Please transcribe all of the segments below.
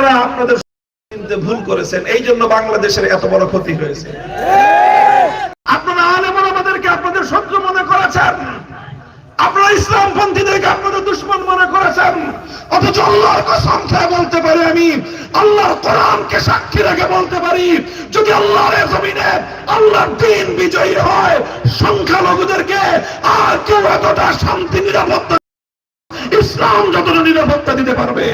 আপনারা আপনাদের চিনতে ভুল করেছেন, এই জন্য বাংলাদেশের এত বড় ক্ষতি হয়েছে। আপনারা আলেমন আমাদেরকে আপনাদের শত্রু মনে করেছেন। আপনারা আপনাদের দুশ্মন মনে করেছেন। অথচ আল্লাহর কসম খেয়ে বলতে পারি আমি, আল্লাহর কোরআনকে সাক্ষী রেখে বলতে পারি, যদি আল্লাহর জমিনে আল্লাহর দিন বিজয়ী হয়, সংখ্যালঘুদেরকে আর কেউ এতটা শান্তি, নিরাপত্তা, ইসলাম যতটা নিরাপত্তা দিতে পারবে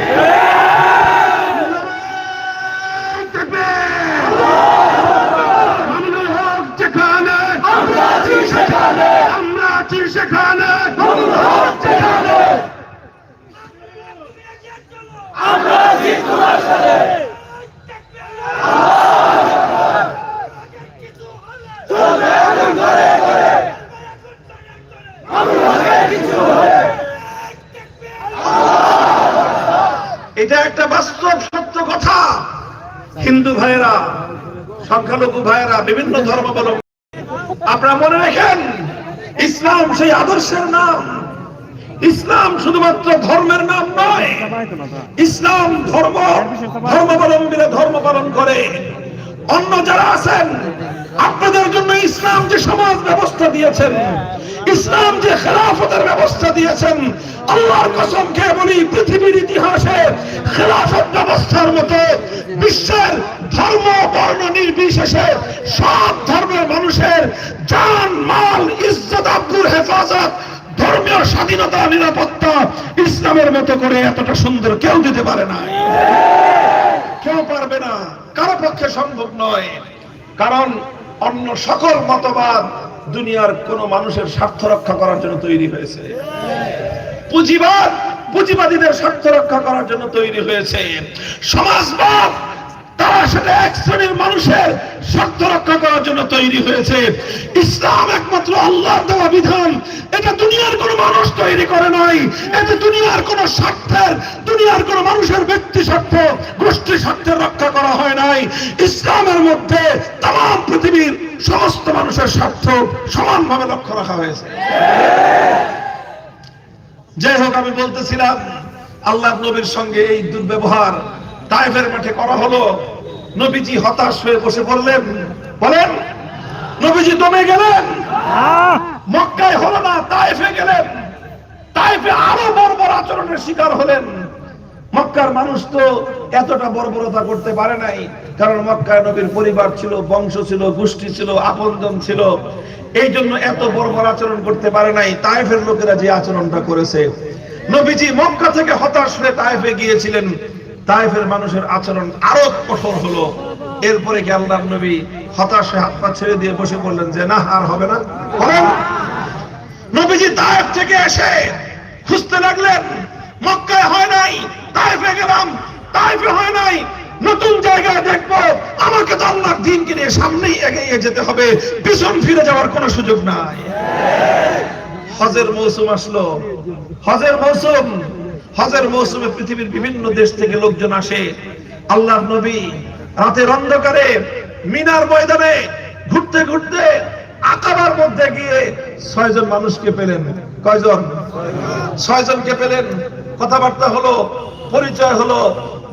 মামুনুল হক যেখানে আমরা আছি সেখানে আমরা আছি সেখানে মামুনুল হক যেখানে এটা একটা বাস্তব সত্য কথা হিন্দু ভাইয়েরা সংখ্যালঘু ভাইয়েরা, বিভিন্ন ধর্মাবলম্বী। আপনারা মনে রাখেন, ইসলাম সেই আদর্শের নাম। ইসলাম শুধুমাত্র ধর্মের নাম নয়, ইসলাম ধর্ম ধর্মাবলম্বীরা ধর্ম পালন করে। অন্য যারা আছেন, আপনাদের জন্য ইসলাম যে সমাজ ব্যবস্থা দিয়েছেন ইসলাম যে খেলাফতের ব্যবস্থা দিয়েছেন, আল্লাহর কসম খেয়ে বলি, পৃথিবীর ইতিহাসে খেলাফত ব্যবস্থার মতো বিশ্বের ধর্ম, বর্ণ নির্বিশেষে সব ধর্মের মানুষের জান, মাল, ইজ্জত আব্দুর হেফাজত, ধর্মীয় স্বাধীনতা, নিরাপত্তা ইসলামের মতো করে এতটা সুন্দর কেউ দিতে পারে না। কেউ পারবে না। কারও পক্ষে সম্ভব নয়। কারণ অন্য সকল মতবাদ দুনিয়ার কোন মানুষের স্বার্থ রক্ষা করার জন্য তৈরি হয়েছে। পুঁজিবাদ, পুঁজিবাদীদের স্বার্থ রক্ষা করার জন্য তৈরি হয়েছে। সমাজবাদ, তারা সেটা এক শ্রেণির মানুষের স্বার্থ রক্ষা করার জন্য তৈরি হয়েছে। ইসলাম একমাত্র আল্লাহর দেওয়া বিধান। এটা দুনিয়ার কোন মানুষ তৈরি করে নাই। এতে দুনিয়ার কোন স্বার্থের, দুনিয়ার কোন মানুষের ব্যক্তি স্বার্থ, গোষ্ঠী স্বার্থের রক্ষা করা হয় নাই। ইসলামের মধ্যে তাম পৃথিবীর সমস্ত মানুষের স্বার্থ সমানভাবে লক্ষ্য রাখা হয়েছে। যাই হোক, আমি বলতেছিলাম, আল্লাহ নবীর সঙ্গে এই দুর্ব্যবহার তাইফের মাঠে করা হলো। নবীজি হতাশ হয়ে বসে পড়লেন। বলেন, নবীজি দমে গেলেন। মক্কায় হলো না তাইফে গেলেন। তাইফে আরও বর্বর আচরণের শিকার হলেন। মক্কার মানুষ তো এতটা বর্বরতা করতে পারে নাই। কারণ মক্কায় নবীর পরিবার ছিল, বংশ ছিল, গোষ্ঠী ছিল, আপনজন ছিল। এই জন্য এত বর্বর আচরণ করতে পারে নাই। তাইফের লোকেরা যে আচরণটা করেছে। নবীজি মক্কা থেকে হতাশ হয়ে তাইফে গিয়েছিলেন। তাইফের মানুষের আচরণ আরও কঠোর হলো। এরপরে কি আল্লাহ নবী হতাশ হাত পা ছেড়ে দিয়ে বসে পড়লেন যে, না, আর হবে না। নবীজি তায়েফ থেকে এসে খুঁজতে লাগলেন, মক্কায় হয় নাই। তায়েফে গেলাম তায়েফে হয় নাই, নতুন জায়গায় দেখব। আমাকে তো আল্লাহর দিনকে নিয়ে সামনেই এগিয়ে যেতে হবে। পিছন ফিরে যাওয়ার কোনো সুযোগ নাই। হজের মৌসুম আসলো। হজের মৌসুম। হজের মৌসুমে পৃথিবীর বিভিন্ন দেশ থেকে লোকজন আসে। আল্লাহর নবী রাতের অন্ধকারে মিনার ময়দানে ঘুরতে ঘুরতে আকাবার মধ্যে গিয়ে ছয়জন মানুষকে পেলেন। কয়জন? ছয়জনকে পেলেন। কথাবার্তা হলো পরিচয় হলো,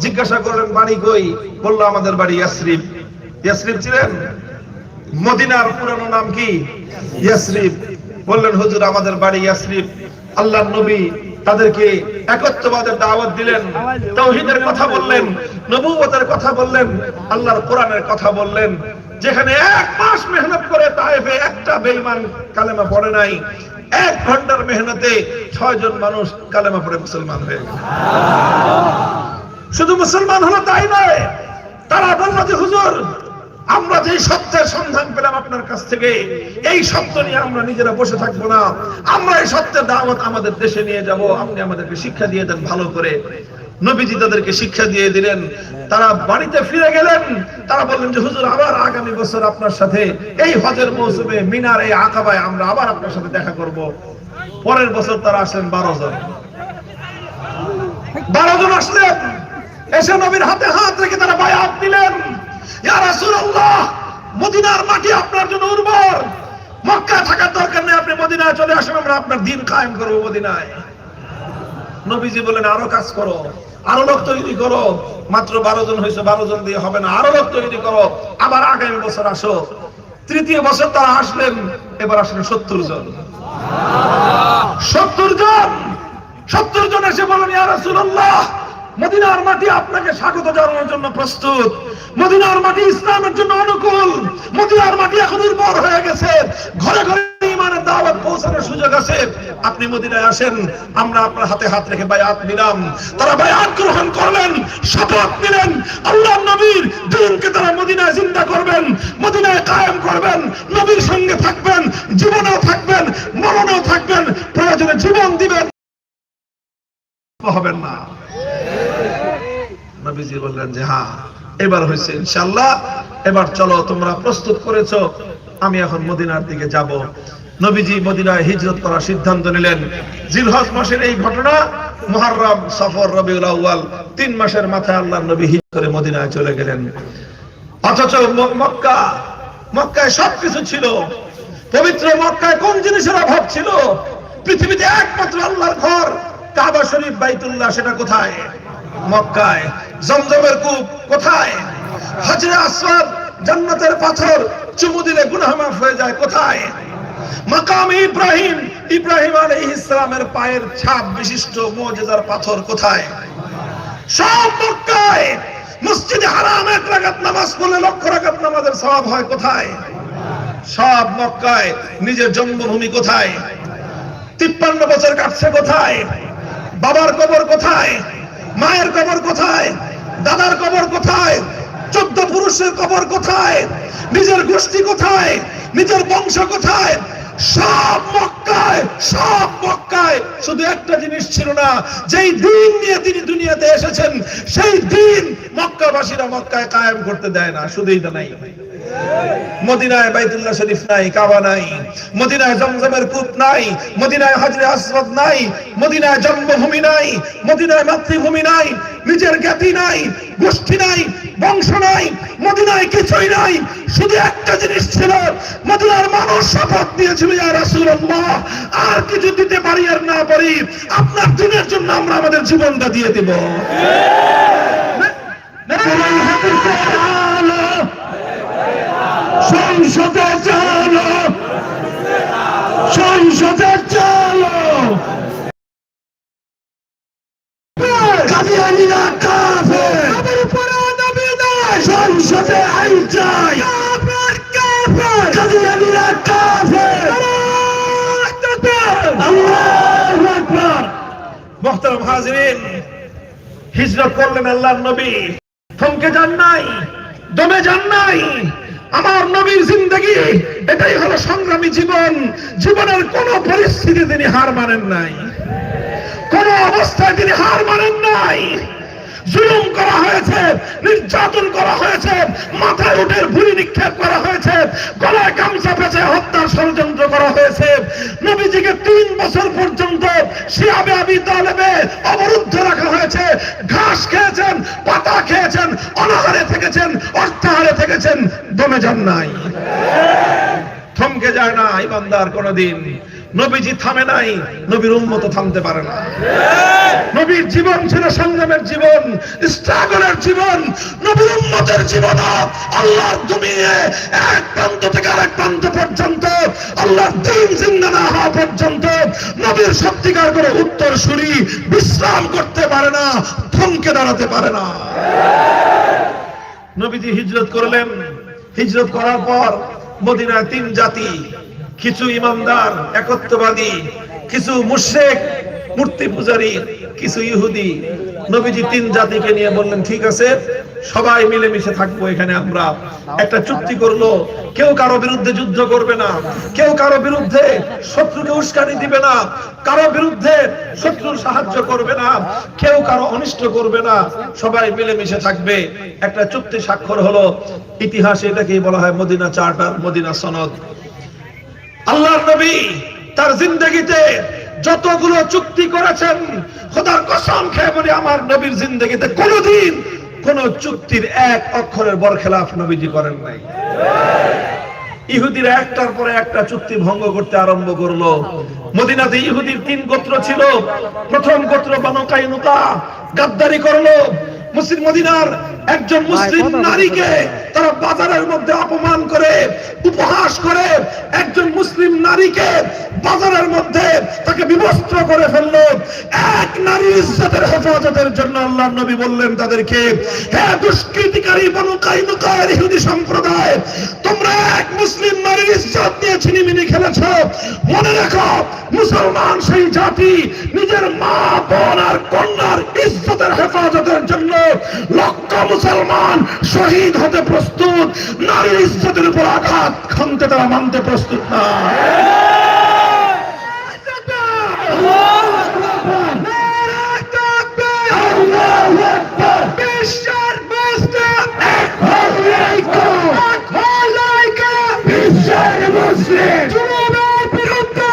জিজ্ঞাসা করলেন, বাড়ি কই? বলল, আমাদের বাড়ি ইয়াসরিফ ইয়াসরিফ ছিলেন? মদিনার পুরানো নাম কি? ইয়াসরিফ বললেন, হুজুর, আমাদের বাড়ি ইয়াসরিফ আল্লাহর নবী তাদেরকে একত্ববাদের দাওয়াত দিলেন, তাওহীদের কথা বললেন নবুয়তের কথা বললেন, আল্লাহর কোরআনের কথা বললেন। যেখানে এক মাস মেহনত করে তায়েফে একটা বেঈমান কালেমা পড়ে নাই। এক ঘণ্টার মেহনতে ছয়জন মানুষ কালেমা পড়ে মুসলমান হয়ে গেল। শুধু মুসলমান হলো তাই নয়, তারা বলল যে, হুজুর, আমরা যে সত্যের সন্ধান পেলাম আপনার কাছ থেকে, এই সত্য নিয়ে আমরা নিজেরা বসে থাকব না। আমরা এই সত্যের দাওয়াত আমাদের দেশে নিয়ে যাব, আপনি আমাদেরকে শিক্ষা দিয়ে দেন ভালো করে। নবীজি তাদেরকে শিক্ষা দিয়ে দিলেন। তারা বাড়িতে ফিরে গেলেন। তারা বললেন যে, হুজুর, আবার আগামী বছর আপনার সাথে এই হজের মৌসুমে মিনার এই আকাবায় আমরা আবার আপনার সাথে দেখা করব। পরের বছর তারা আসলেন বারো জন। বারো জন আসলেন। এসে নবীর হাতে হাত রেখে তারা বায়াত দিলেন। ইয়া রাসূলুল্লাহ, মদিনার মাটি আপনার জন্য উর্বর। মক্কা থাকার দরকার নেই, আপনি মদিনায় চলে আসুন, আমরা আপনার দিন কায়েম করব মদিনায়। নবীজি বলেন, আরও কাজ করো, আরও লোক তৈরি করো। মাত্র বারো জন হয়েছে, বারো জন দিয়ে হবে না। আরও লোক তৈরি করো। আবার আগামী বছর আসো। তৃতীয় বছর তারা আসলেন, এবার আসলেন সত্তর জন। সত্তর জন! সত্তর জন এসে বলেন, ইয়া রাসূলুল্লাহ! মদিনার মাটি আপনাকে স্বাগত জানানোর জন্য প্রস্তুত। মদিনার মাটি ইসলামের জন্য অনুকূল। মদিনার মাটি এখন উর্বর হয়ে গেছে। ঘরে ঘরে ইমানের দাওয়াত পৌঁছানোর সুযোগ আছে। আপনি মদিনায় আসেন, আমরা আপনার হাতে হাত রেখে বায়াত নিলাম। তারা বায়াত গ্রহণ করলেন, শপথ নিলেন। আল্লাহ নবীর দিনকে তারা মদিনায় জিন্দা করবেন, মদিনায় কায়েম করবেন, নবীর সঙ্গে থাকবেন, জীবনেও থাকবেন, মরণেও থাকবেন। প্রয়োজনে জীবন দিবেন। হবেন না। নবীজি বললেন যে হ্যাঁ এবার হয়েছে ইনশাল্লাহ এবার চলো, তোমরা প্রস্তুত করেছ। আমি এখন মদিনার দিকে যাব। নবীজি মদিনায় হিজরত করার সিদ্ধান্ত নিলেন। জিলহজ মাসের এই ঘটনা, মুহররম সফর রবিউল আউয়াল, তিন মাসের মাথায় আল্লাহ নবী হিজ করে মদিনায় চলে গেলেন। অথচ মক্কা, মক্কায় সবকিছু ছিল। পবিত্র মক্কায় কোন জিনিসের অভাব ছিল? পৃথিবীতে একমাত্র আল্লাহর ঘর। কাবা শরীফ বাইতুল্লাহ সেটা কোথায়? মক্কায়। জমজমের কূপ কোথায়? হজরে আসওয়াদ জান্নাতের পাথর চুমু দিলে গুনাহ মাফ হয়ে যায় কোথায়? মাকাম ইব্রাহিম ইব্রাহিম আলাইহিস সালামের পায়ের ছাপ বিশিষ্ট মুজিজার পাথর কোথায়? সব মক্কায়। মসজিদে হারাম এক রাকাত নামাজ পড়লে লক্ষ রাকাত নামাজের সওয়াব হয় কোথায়? সব মক্কায়। নিজের জন্মভূমি কোথায়? তিপ্পান্ন বছর কাটছে কোথায়? বাবার কবর কোথায়? মায়ের কবর কোথায়? দাদার কবর কোথায়? চোদ্দ পুরুষের কবর কোথায়? নিজের গোষ্ঠী কোথায়? নিজের বংশ কোথায়? সব মক্কায় সব মক্কায়। শুধু একটা জিনিস ছিল না, যেই দিন নিয়ে তিনি দুনিয়াতে এসেছেন, সেই দিন মক্কাবাসীরা মক্কায় কায়েম করতে দেয় না শুধু এইটা নাই। মদিনায় বাইতুল্লাহ শরীফ নাই কাবা নাই মদিনায় জমজমের কূপ নাই মদিনায় হজরে নাই মদিনায় জন্মভূমি নাই মদিনায় মাতৃভূমি নাই নিজের জ্ঞাতি নাই গোষ্ঠী নাই বংশ নাই মদিনায় কিছুই নাই শুধু একটা জিনিস ছিল মদিনার মানুষ শপথ নিয়েছিল ইয়া রাসূলুল্লাহ আর কিছু দিতে পারি আর না পারি আপনার দিনের জন্য আমরা আমাদের জীবনটা দিয়ে দেব সংসদে চলো। সংসদে চলো। কাদিয়ানিরা কাফের আমার উপরে সংসদে আইন চাই। কাফের কাফের। কাদিয়ানিরা কাফের আল্লাহু আকবার মুহতারাম হাজিরিন, হিজরত করলেন আল্লাহর নবী। থমকে যান নাই, দমে যান নাই। আমার নবীর জিন্দগি, এটাই হলো সংগ্রামী জীবন। জীবনের কোন পরিস্থিতি তিনি হার মানেন নাই। কোন অবস্থায় তিনি হার মানেন নাই। জুলুম করা হয়েছে, নির্যাতন করা হয়েছে, মাথায় উঠের ভুড়ি নিক্ষেপ করা হয়েছে, গলায় গামছা পেঁচে হত্যার ষড়যন্ত্র করা হয়েছে। নবীজিকে তিন বছর পর্যন্ত শিয়াবে আবি তালেবে অবরুদ্ধ রাখা হয়েছে। ঘাস খেয়েছেন, পাতা খেয়েছেন, অনাহারে থেকেছেন, অর্থাহারে থেকেছেন, দমে যান নাই। থমকে যায় না ইমানদার কোনদিন। নবীজি থামে নাই, নবীর উন্মত থামতে পারে না। নবীর জীবন ছিল সংগ্রামের জীবন, স্ট্রাগলের জীবন, নবীর উন্মতের জীবন আল্লাহর দুনিয়ে এক প্রান্ত থেকে আরেক প্রান্ত পর্যন্ত, আল্লাহর দিন জিন্দা না হওয়া পর্যন্ত নবীর সত্যিকার করে উত্তর সুরি বিশ্রাম করতে পারে না, থমকে দাঁড়াতে পারে না। নবীজি হিজরত করলেন। হিজরত করার পর মদিনায় তিন জাতি কিছু ইমানদার, একত্ববাদী, কিছু মুশরিক, মূর্তি পূজারী, কিছু ইহুদি। নবীজি তিন জাতিকে নিয়ে বললেন, ঠিক আছে, সবাই মিলেমিশে থাকব এখানে আমরা। একটা চুক্তি করল, কেউ কারও বিরুদ্ধে যুদ্ধ করবে না, কেউ কারও বিরুদ্ধে শত্রুকে উস্কানি দিবে না, কারও বিরুদ্ধে শত্রুর সাহায্য করবে না, কেউ কারও অনিষ্ট করবে না, সবাই মিলেমিশে থাকবে। একটা চুক্তি স্বাক্ষর হলো, ইতিহাসে এটাকেই বলা হয় মদিনা চার্টার, মদিনা সনদ। আল্লাহর নবী তার জিন্দগিতে যতগুলো চুক্তি করেছেন, খোদার কসম খেয়ে বলি আমার নবীর জিন্দগিতে কোনোদিন কোন চুক্তির এক অক্ষরের বরখেলাফ নবীজি করেন নাই। ইহুদিরা একটার পরে একটা চুক্তি ভঙ্গ করতে আরম্ভ করল। মদিনাতে ইহুদির তিন গোত্র ছিল। প্রথম গোত্র বানু কাইনুকা গাদ্দারি করল। মুসলিম মদিনার একজন মুসলিম নারীকে তারা বাজারের মধ্যে অপমান করে উপহাস করে একজন মুসলিম নারীকে বাজারের মধ্যে তাকে বিবস্ত্র করে ফেলল। এক নারীর ইজ্জতের হেফাজতের জন্য আল্লাহ নবী বললেন তাদেরকে হে দুষ্কৃতিকারী বনু কাইনুকার ইহুদি সম্প্রদায় তোমরা এক মুসলিম নারীর ইজ্জত নিয়ে ছিনিমিনি খেলেছ। মনে রেখো মুসলমান সেই জাতি নিজের মা বোন আর কন্যার ইজ্জতের হেফাজতের জন্য লক্ষ মুসলমান শহীদ হতে প্রস্তুত নারীর ইজ্জতের উপর আঘাত খানতে তারা মানতে প্রস্তুত না। বিরুদ্ধে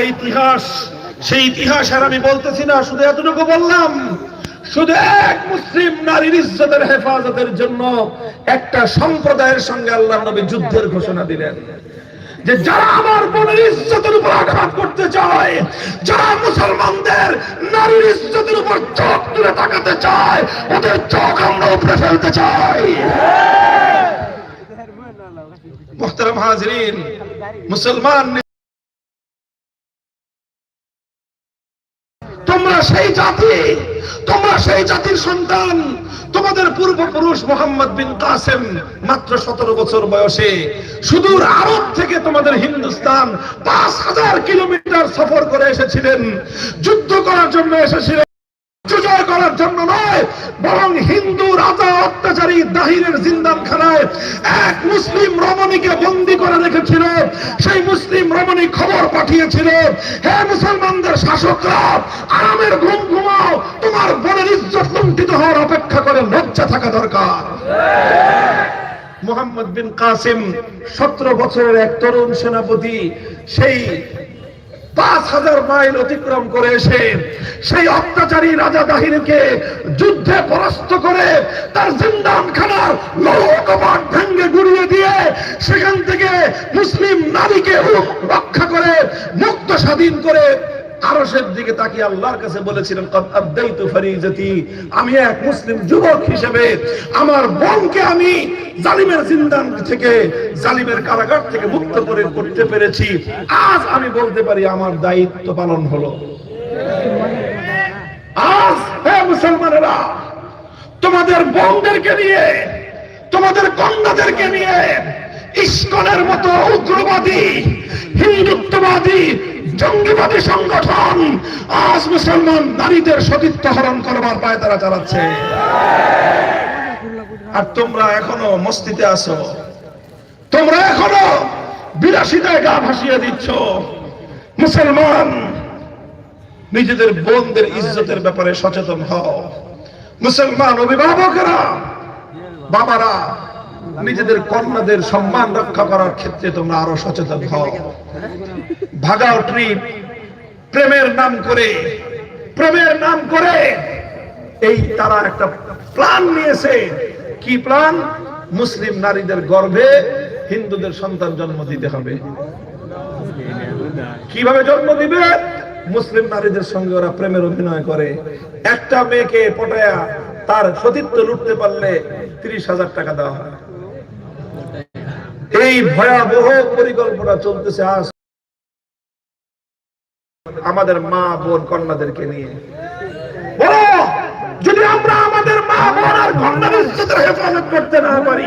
লম্বা ইতিহাস, সেই ইতিহাস আর আমি বলতেছি না, শুধু এতটুকু বললাম, শুধু এক মুসলিম নারীর ইজ্জতের হেফাজতের জন্য একটা সম্প্রদায়ের সঙ্গে আল্লাহ নবী যুদ্ধের ঘোষণা দিলেন যে যারা আমার বোনের ইজ্জতের উপর আঘাত করতে চায়, যারা মুসলমানদের নারীর ইজ্জতের উপর চোখ তুলে তাকাতে চায়, ওদের চোখ আমরা উপরে ফেলতে চাই। মুসলমান সেই জাতি, তোমরা সেই জাতির সন্তান। তোমাদের পূর্বপুরুষ মোহাম্মদ বিন কাসেম মাত্র সতেরো বছর বয়সে সুদূর আরব থেকে তোমাদের হিন্দুস্তান পাঁচ হাজার কিলোমিটার সফর করে এসেছিলেন। যুদ্ধ করার জন্য এসেছিলেন। জয় করার জন্য নয়, বরং হিন্দু রাজা অত্যাচারী দাহিরের জিন্দানখানায় এক মুসলিম রমণীকে বন্দি করে রেখেছিল। সেই মুসলিম রমণী খবর পাঠিয়েছিল, হে মুসলমানদের শাসকরা, আরামের ঘুম ঘুমাও, তোমার বোনের ইজ্জত লুণ্ঠিত হওয়ার অপেক্ষা করে লজ্জা থাকা দরকার। মোহাম্মদ বিন কাসিম, সতেরো বছরের এক তরুণ সেনাপতি, সেই পাঁচ হাজার মাইল অতিক্রম করে এসে সেই অত্যাচারী রাজা দাহিরকে যুদ্ধে পরাস্ত করে তার জিন্দান খানার লৌহকপাট ভেঙ্গে গুড়িয়ে দিয়ে সেখান থেকে মুসলিম নারীকে রক্ষা করে মুক্ত স্বাধীন করে আরশের দিকে তাকিয়ে আল্লাহর কাছে বলেছিলেন, কদ আদাইতু ফরিজতি। আমি এক মুসলিম যুবক হিসেবে আমার বোনকে আমি জালিমের জিন্দান থেকে, জালিমের কারাগার থেকে মুক্ত করে করতে পেরেছি। আজ আমি বলতে পারি আমার দায়িত্ব পালন হলো। আজ হে মুসলমানেরা, তোমাদের বোনদেরকে নিয়ে, তোমাদের কন্যাদেরকে নিয়ে, ইস্কনের মতো উগ্রবাদী, হিন্দুত্ববাদী জঙ্গিবাদী সংগঠন আজ মুসলমান নারীদের সতীত্ব হরণ করবার পায় তারা চালাচ্ছে। আর তোমরা এখনও মস্তিতে আছো। তোমরা এখনও বিলাসিতায় গা ভাসিয়ে দিচ্ছ। মুসলমান, নিজেদের বোনদের ইজ্জতের ব্যাপারে সচেতন হও। মুসলমান অভিভাবকেরা, বাবারা, নিজেদের কন্যাদের সম্মান রক্ষা করার ক্ষেত্রে তোমরা আরও সচেতন হও। ভাগাও ট্রিপ প্রেমের নাম করে, প্রেমের নাম করে এই তারা একটা প্ল্যান নিয়েছে। কি প্ল্যান? মুসলিম নারীদের গর্ভে হিন্দুদের সন্তান জন্ম দিতে হবে। কীভাবে জন্ম দিবে? মুসলিম নারীদের সঙ্গে ওরা প্রেমের অভিনয় করে। একটা মেয়েকে পটায়া তার সতীত্ব লুটতে পারলে তিরিশ হাজার টাকা দেওয়া হয়। এই ভয়াবহ পরিকল্পনা চলতেছে আজ। আমাদের মা বোন কন্যাদেরকে নিয়ে। যদি আমরা আমাদের মা বোন আর ইজ্জতের হেফাজত করতে না পারি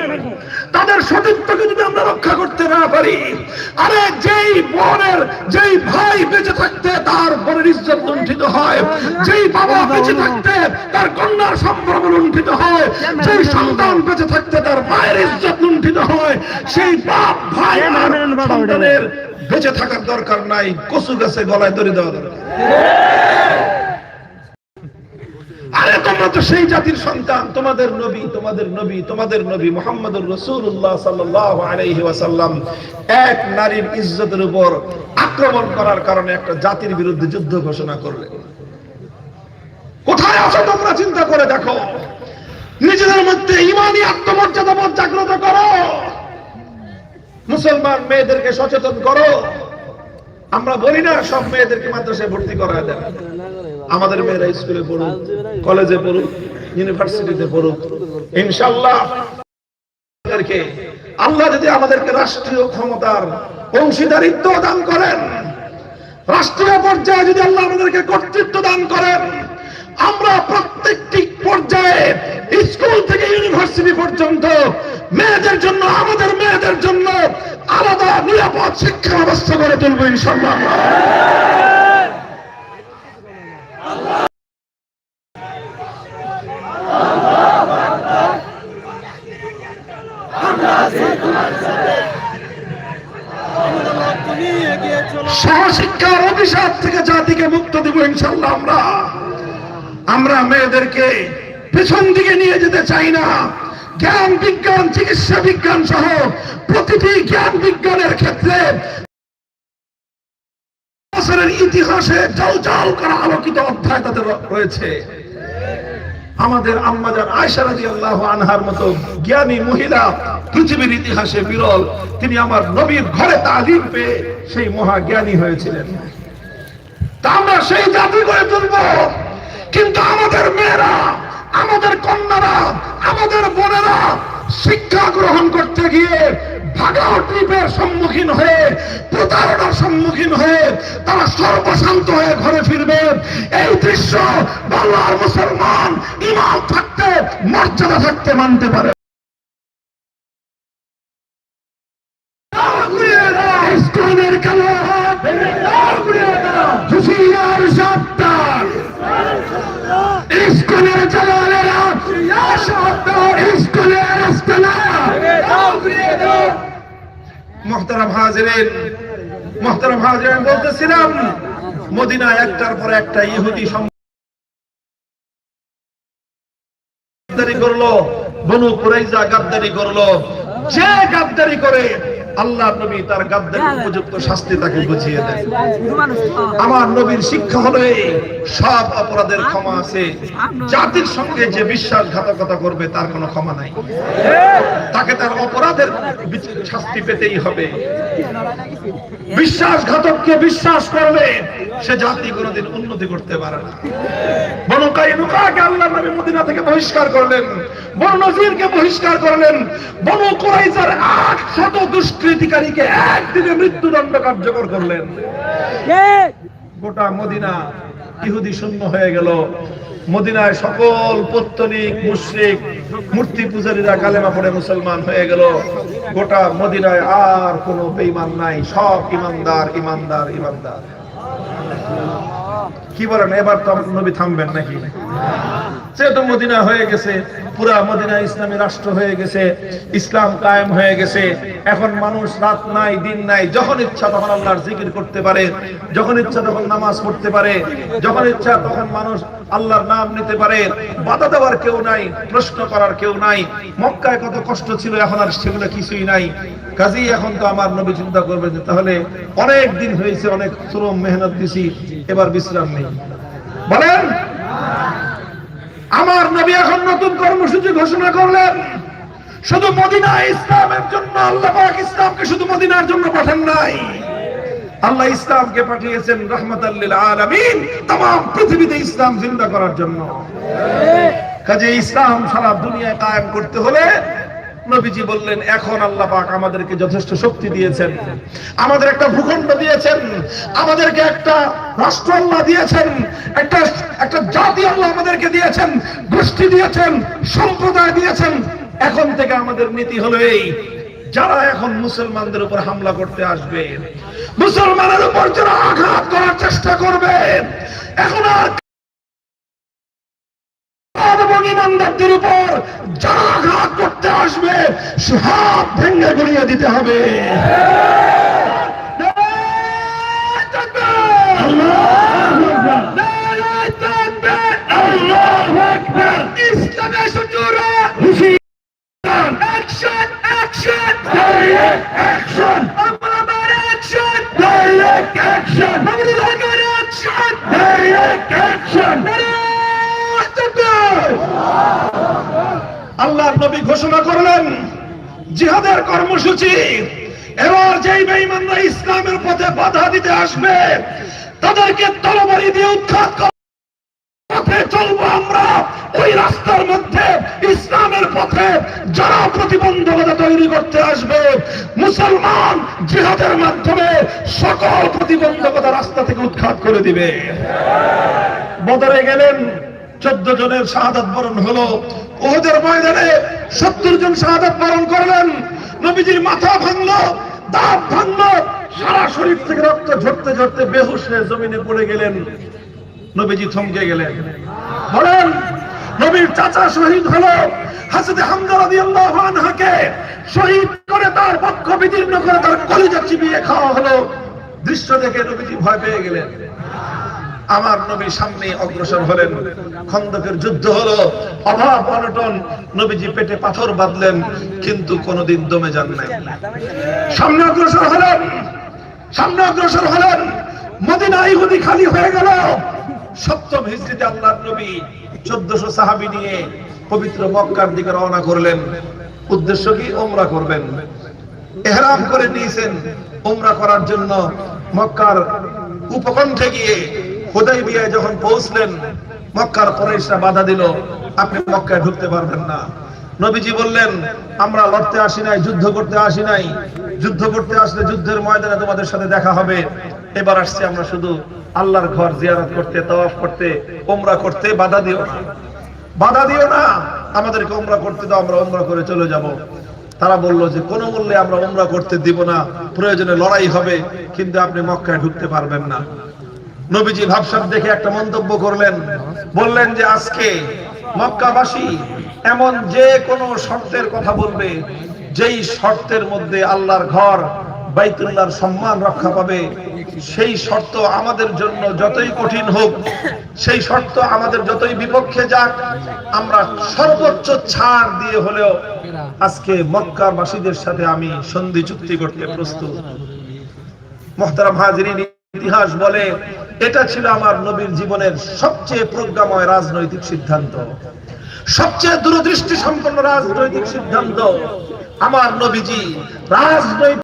তাদের সতীত্বকে যদি আমরা রক্ষা করতে না পারি আরে যেই বোনের যেই ভাই বেঁচে থাকতে তার বোনের ইজ্জত লুণ্ঠিত হয় যেই বাবা বেঁচে থাকতে তার কন্যার সম্পর্ক লুণ্ঠিত হয় যেই সন্তান বেঁচে থাকতে তার মায়ের ইজ্জত লুণ্ঠিত হয় সেই বাপ ভাই আর সন্তানের বেঁচে থাকার দরকার নাই, কচু গাছে গলায় দড়ি দেওয়া দরকার। আরে তোমরা তো সেই জাতির সন্তান, তোমাদের নবী তোমাদের নবী তোমাদের নবী রসুল্লাহ সাল্লাহ ওয়াসাল্লাম এক নারীর ইজ্জতের উপর আক্রমণ করার কারণে একটা জাতির বিরুদ্ধে যুদ্ধ ঘোষণা করলেন কোথায় আছো তোমরা? চিন্তা করে দেখো। নিজেদের মধ্যে ইমানি আত্মমর্যাদা জাগ্রত করো। মুসলমান মেয়েদেরকে সচেতন করো। আমরা বলি না, সব মেয়েদেরকে মাদ্রাসায় ভর্তি করা দেন। আমাদের মেয়েরা স্কুলে পড়ুক, কলেজে পড়ুক, ইউনিভার্সিটিতে পড়ুক। ইনশাল্লাহ আল্লাহ যদি আমাদেরকে রাষ্ট্রীয় ক্ষমতার অংশীদারিত্ব দান করেন, রাষ্ট্রীয় পর্যায়ে যদি আল্লাহ আমাদেরকে কর্তৃত্ব দান করেন, আমরা প্রত্যেকটি পর্যায়ে স্কুল থেকে ইউনিভার্সিটি পর্যন্ত মেয়েদের জন্য আমাদের মেয়েদের জন্য আলাদা নিরাপদ শিক্ষা ব্যবস্থা করে তুলব ইনশাল্লাহ সহশিক্ষার অভিশাপ থেকে জাতিকে মুক্ত দেব ইনশাল্লাহ আমরা। আমরা মেয়েদেরকে পেছন দিকে নিয়ে যেতে চাই না। জ্ঞান বিজ্ঞান, চিকিৎসা বিজ্ঞান সহ প্রতিটি জ্ঞান বিজ্ঞানের ক্ষেত্রে বছরের ইতিহাসে জাল করা আলোকিত অধ্যায় তাদের রয়েছে। আমাদের আম্মাজান আয়সা রাদিয়াল্লাহু আনহার মতো জ্ঞানী মহিলা, পৃথিবীর ইতিহাসে বিরল, তিনি আমার নবীর ঘরে তালিম পেয়ে সেই মহা জ্ঞানী হয়েছিলেন। আমরা সেই জাতি করে তুলব। কিন্তু আমাদের মেয়েরা, আমাদের কন্যারা, আমাদের বোনেরা শিক্ষা গ্রহণ করতে গিয়ে ভাগাও ট্রিপের সম্মুখীন হয়ে, প্রতারণার সম্মুখীন হয়ে তারা সর্বশান্ত হয়ে ঘরে ফিরবে। এই দৃশ্য বাংলার মুসলমান, ইমাম থাকতে, মর্যাদা থাকতে মানতে পারে। মোহতারাম হাজিরেন, মহতারাম হাজিরেন বলতেছিলাম মদিনা একটার পর একটা ইহুদি গাদ্দারি করল, বনু কুরাইজা গাদ্দারি করল। যে গাদ্দারি করে আল্লাহ নবী তার গাদ্দারি উপযুক্ত শাস্তি তাকে বুঝিয়ে দেন। আমার নবীর শিক্ষা হলো এই সব অপরাধের ক্ষমা আছে। জাতির সঙ্গে যে বিশ্বাসঘাতকতা করবে তার কোনো ক্ষমা নাই। তাকে তার অপরাধের শাস্তি পেতেই হবে। বিশ্বাসঘাতককে বিশ্বাস করলে সে জাতি কোনোদিন উন্নতি করতে পারে না। বনু কাইনুকাকে আল্লাহ নবী মদিনা থেকে বহিষ্কার করলেন বনু নজিরকে বহিষ্কার করলেন। বনু কুরাইজার আট শত দুষ্কৃতিকারীকে একদিনে মৃত্যুদণ্ড কার্যকর করলেন। গোটা মদিনা ইহুদি শূন্য হয়ে গেল। মদিনায় সকল পত্তনিক মুশরিক মূর্তি পূজারীরা কালেমা পড়ে মুসলমান হয়ে গেল। গোটা মদিনায় আর কোনো বেঈমান নাই সব ইমানদার ইমানদার ইমানদার। কি বলেন, এবার তো নবী থামবেন নাকি? যেহেতু মদিনা হয়ে গেছে, পুরা মদিনা ইসলামী রাষ্ট্র হয়ে গেছে, ইসলাম কায়েম হয়ে গেছে। এখন মানুষ রাত নাই, দিন নাই, যখন ইচ্ছা তখন আল্লাহর জিকির করতে পারে, যখন ইচ্ছা তখন নামাজ পড়তে পারে, যখন ইচ্ছা তখন মানুষ আল্লাহর নাম নিতে পারে। বাধা দেওয়ার কেউ নাই, প্রশ্ন করার কেউ নাই, মক্কায় কত কষ্ট ছিল, এখন আর সেগুলো কিছুই নাই। কাজেই এখন তো আমার নবী চিন্তা করবে যে তাহলে অনেক দিন হয়েছে অনেক শ্রম মেহনত দিছি এবার বিশ্রাম নেই বলেন আমার নবী এখন নতুন কর্মসূচি ঘোষণা করলেন শুধু মদিনা ইসলামের জন্য আল্লাহ পাক ইসলামকে শুধু মদিনার জন্য পাঠান নাই আল্লাহ ইসলামকে পাঠিয়েছেন রহমতাল্লিল আলামিন तमाम পৃথিবীতে ইসলাম জিন্দা করার জন্য কাজে ইসলাম সারা দুনিয়ায় কায়েম করতে হলে নবীজি বললেন, এখন আল্লাহ পাক আমাদেরকে যথেষ্ট শক্তি দিয়েছেন। আমাদের একটা ভূখণ্ড দিয়েছেন। আমাদেরকে একটা রাষ্ট্র আল্লাহ দিয়েছেন। একটা একটা জাতি আল্লাহ আমাদেরকে দিয়েছেন। গোষ্ঠী দিয়েছেন। সম্প্রদায় দিয়েছেন। এখন থেকে আমাদের নীতি হলো এই, যারা এখন মুসলমানদের উপর হামলা করতে আসবে, মুসলমানের উপর যারা আঘাত করার চেষ্টা করবে, এখন আর এবং ইমানদারদের উপর যারা আঘাত করতে আসবে সে হাত ভেঙে গড়িয়ে দিতে হবে Action! Action! Direct action! Direct action! Amalabar action! Direct action! আল্লাহর নবী ঘোষণা করলেন, জিহাদের কর্মসূচি, এবার যেই বেঈমানরা ইসলামের পথে বাধা দিতে আসবে, তাদেরকে তরবারি দিয়ে উৎখাত পথে চলবো আমরা। ওই রাস্তার মধ্যে ইসলামের পথে যারা প্রতিবন্ধকতা তৈরি করতে আসবে, মুসলমান জিহাদের মাধ্যমে সকল প্রতিবন্ধকতা রাস্তা থেকে উৎখাত করে দিবে। বদরে গেলেন চোদ্দ জনের শাহাদাত বরণ হলো। ওহদের ময়দানে সত্তর জন শাহাদাত বরণ করলেন। নবীজির মাথা ভাঙলো, দাঁত ভাঙলো, সারা শরীর থেকে রক্ত ঝরতে ঝরতে বেহুশ হয়ে জমিনে পড়ে গেলেন। নবীজি থমকে গেলেন। বলেন, নবীর চাচা শহীদ হলো হাসিদে হামদা রাদিয়াল্লাহু আনহাকে শহীদ করে তার পক্ষ বিদীর্ণ করে তার কলিজা চিবিয়ে খাওয়া হলো। দৃশ্য দেখে নবীজি ভয় পেয়ে গেলেন। আমার নবী সামনে অগ্রসর হলেন। খন্দকের যুদ্ধ হলো, অভাব অনটন, নবীজি পেটে পাথর বাঁধলেন, কিন্তু কোনোদিন দমে যান নাই। সামনে অগ্রসর হলেন, সামনে অগ্রসর হলেন, মদিনা ইহুদি খালি হয়ে গেল। সপ্তম হিজরিতে আল্লাহর নবী চোদ্দশো সাহাবি নিয়ে পবিত্র মক্কার দিকে রওনা করলেন। উদ্দেশ্য কি? ওমরা করবেন। এহরাম করে নিয়েছেন। ওমরা করার জন্য মক্কার উপকণ্ঠে গিয়ে হুদাইবিয়ায় যখন পৌঁছলেন, মক্কার পরেশরা বাধা দিল, আপনি মক্কায় ঢুকতে পারবেন না। নবীজি বললেন, আমরা লড়তে আসি নাই, যুদ্ধ করতে আসি নাই। যুদ্ধ করতে আসলে যুদ্ধের ময়দানে তোমাদের সাথে দেখা হবে। এবার আসছি আমরা শুধু আল্লাহর ঘর জিয়ারত করতে, তাওয়াফ করতে ওমরা করতে, বাধা দিও না। বাধা দিও না, আমাদেরকে ওমরা করতে দাও, আমরা ওমরা করে চলে যাব। তারা বলল যে, কোনো মূল্যে আমরা ওমরা করতে দিব না, প্রয়োজনে লড়াই হবে, কিন্তু আপনি মক্কায় ঢুকতে পারবেন না। নবীজি ভাবসাব দেখে একটা মন্তব্য করলেন। বললেন যে, আজকে মক্কাবাসী এমন যে কোনো শর্তের কথা বলবে, যেই শর্তের মধ্যে আল্লাহর ঘর, বাইতুল্লাহর সম্মান রক্ষা পাবে। সেই শর্ত আমাদের জন্য যতই কঠিন হোক, সেই শর্ত আমাদের যতই বিপক্ষে যাক, আমরা সর্বোচ্চ ছাড় দিয়ে হলেও আজকে মক্কাবাসীদের সাথে আমি সন্ধি চুক্তি করতে প্রস্তুত। মোহতারাম হাজরিন ইতিহাস বলে, এটা ছিল আমার নবীর জীবনের সবচেয়ে প্রজ্ঞাময় রাজনৈতিক সিদ্ধান্ত, সবচেয়ে দূরদৃষ্টি সম্পন্ন রাজনৈতিক সিদ্ধান্ত। আমার নবীজি রাজনৈতিক